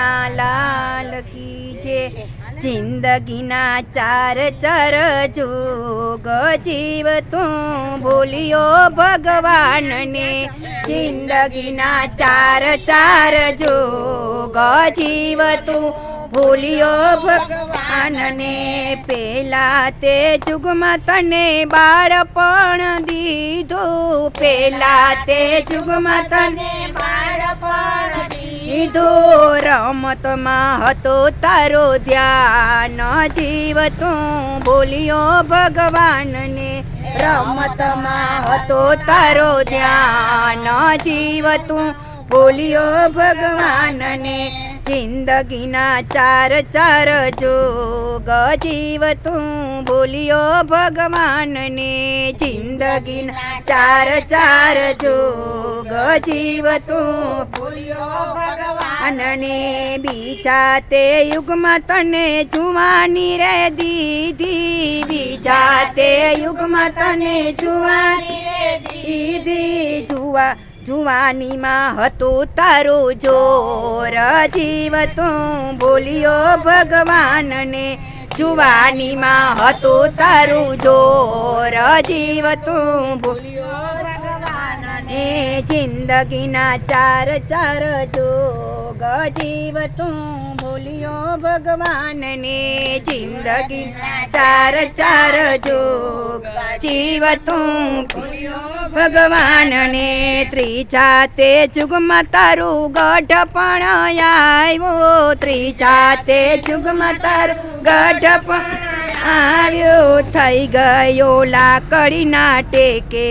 કનૈયા લાલ કી છે જિંદગીના ચાર ચાર જોગ જીવ તું ભૂલ્યો ભગવાનને. જિંદગીના ચાર ચાર જોગ જીવ તું ભૂલ્યો ભગવાનને. પેલા તે જુગમાં તને બાળપણ દીધું. પેલા તે જુગમાં તને બાળપણ દીધું રમતમાં હતો તારો ધ્યાન. જીવ તું બોલ્યો ભગવાનને, રમતમાં હતો તારો ધ્યાન. જીવ તું બોલ્યો ભગવાનને જિંદગીના ચાર ચાર જોગ જીવ તું બોલ્યો ભગવાનને. જિંદગીના ચાર ચાર જોગ જીવ તું બોલ્યો ભગવાનને. બીજા તે યુગમાં તને જુવાની રે દીધી. બીજા તે યુગમાં તને જુવાની રે દીધી. જુવા જુવાનીમાં હતું તારું જોર. જીવ તું બોલ્યો ભગવાનને. જુવાનીમાં હતું તારું જોર. જીવ તું બોલ્યો ભગવાનને. જિંદગીના ચાર ચાર જોગ. જીવ તું બોલ્યો ભગવાનને. જિંદગીના ચાર ચાર જોગ. જીવ તું ભગવાનને ત્રિજાતે જુગમાં તારું ગઢ પણ આવ્યો. ત્રીજા તે જુગમાં તારું ગઢ પણ આવ્યો. થઈ ગયો લાકડીના ટેકે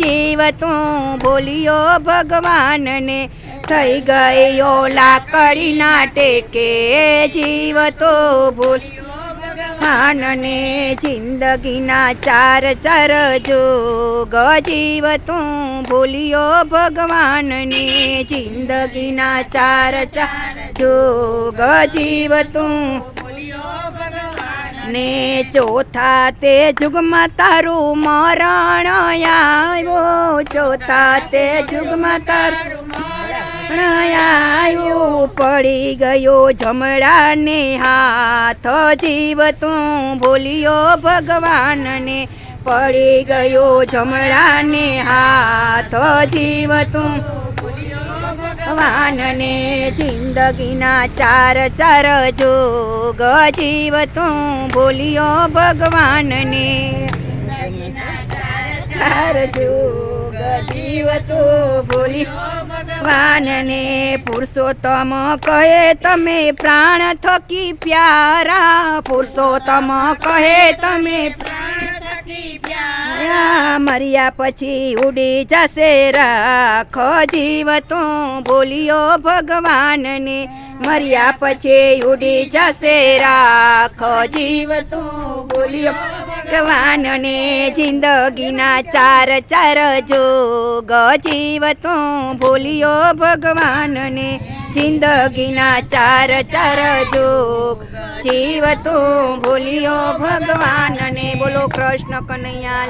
જીવ તું બોલ્યો ભગવાનને. થઈ ગયો લાકડીના ટેકે જીવ તો બોલ્યો ભગવાનને જિંદગીના ચાર ચાર જોગ જીવ તું ભૂલ્યો ભગવાનને. જિંદગીના ચાર ચાર જોગ જીવ તું ને ચોથા તે જુગમાં તારું મરણ આવ્યો. ચોથા તે જુગમાં તારું મરણ પડી ગયો જમડાને હાથ જીવ તું ભૂલ્યો ભગવાનને. પડી ગયો જમડાને હાથ જીવ તું ભગવાનને. જિંદગીના ચાર ચાર જોગ જીવ તું બોલ્યો ભગવાનને. ચાર જોગ જીવ તું બોલ્યો ભગવાનને પુરુષોત્તમ કહે તમે પ્રાણ થકી પ્યારા. પુરુષોત્તમ કહે તમે પ્રાણ પ્યારા મર્યા પછી ઉડી જશે રાખો. જીવ તું બોલ્યો ભગવાનને, મર્યા પછી ઉડી જશે રાખો. જીવ તું બોલ્યો ભગવાનને, જિંદગીના ચાર ચાર જોગ. જીવ તું ભૂલ્યો ભગવાનને, જિંદગીના ચાર ચાર જોગ. જીવ તું ભૂલ્યો ભગવાનને બોલો કૃષ્ણ કનૈયા